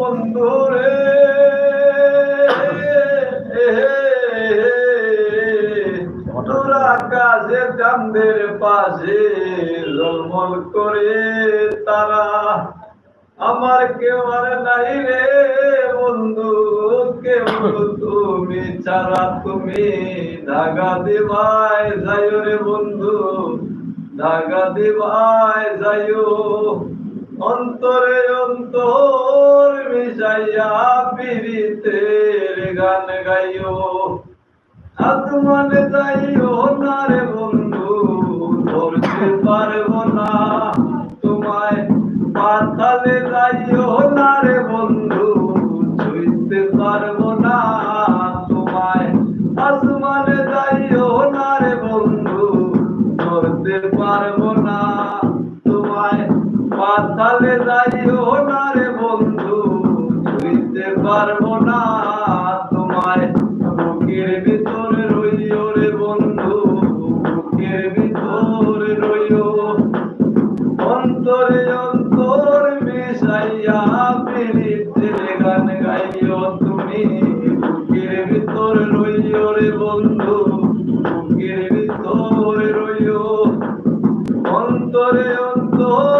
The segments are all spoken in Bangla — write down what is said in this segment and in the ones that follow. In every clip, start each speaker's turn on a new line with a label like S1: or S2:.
S1: বন্ধুরে তোরা কাজে চান্দের পাশে জলমল করে তারা। আমার কেউ আর নাই রে বন্ধু, কেউ তুমি ছাড়া তুমি ধাগা দিবাই যাইও রে বন্ধু, ধাগা দিবাই যাইও। অন্তরে অন্তর মিশাইয়া পীড়িতের গান গাইও। আত্মানে যাইও না রে বন্ধু, ধরতে পারব না। তোমায় পাতালে যাইও না রে বন্ধু, ছুঁইতে পারব না। তোমায় আসমানে যাইও না রে বন্ধু, ধরতে পারব না। পাতালে যাইও না রে বন্ধু, ছুঁইতে পারব না তোমায়। বুকের ভিতরে রইও রে বন্ধু, বুকের ভিতরে রইও। অন্তরে অন্তর মিশাইয়া পীড়িতের গান গাইও তুমি, বুকের ভিতরে রইও রে বন্ধু, বুকের ভিতরে রইও। অন্তরে অন্তর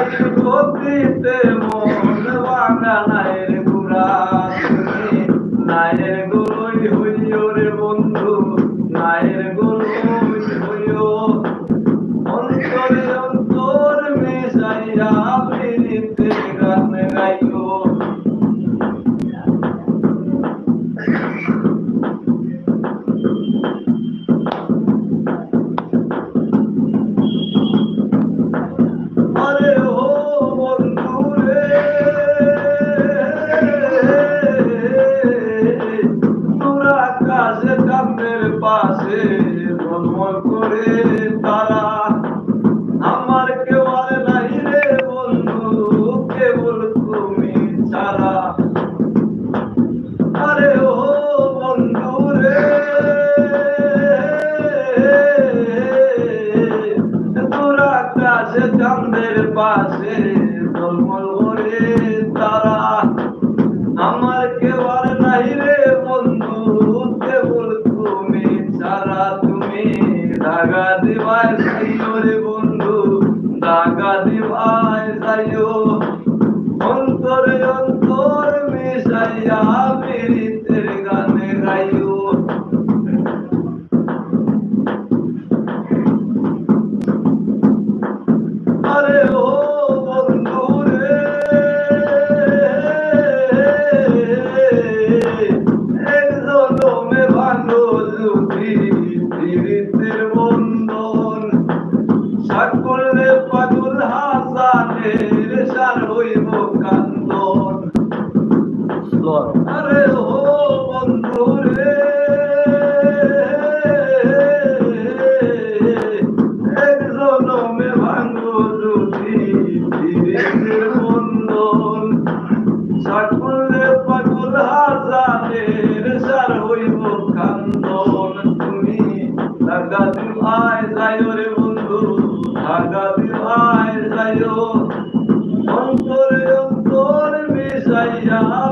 S1: ওষুধ চাঁদের পাশে করে তারা। আমার কেবার নাই রে বন্ধু কেবল তুমি ছাড়া তুমি। দাগা দিবাই সাইও রে বন্ধু, দাগা দিবাই যাইও। Loca.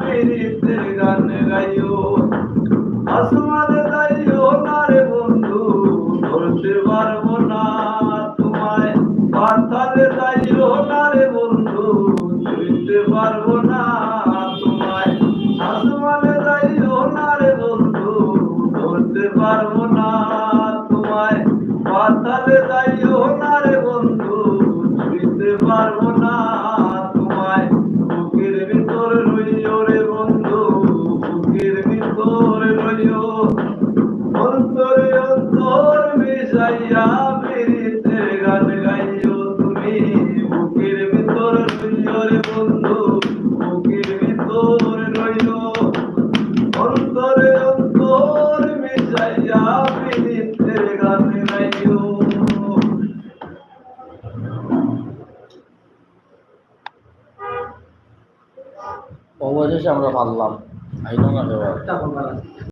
S1: পীড়িতের গান গাইও, আসমানে যাইও না রে বন্ধু, ধরতে পারব না তোমায়। পাতালে যাইও না রে বন্ধু ছুঁইতে পারব রে বন্ধু বুকের ভিতর রইও অন্তরে অন্তর মিশাইয়া ফিরিতে গান গাইও
S2: অবশেষে আমরা পারলাম। না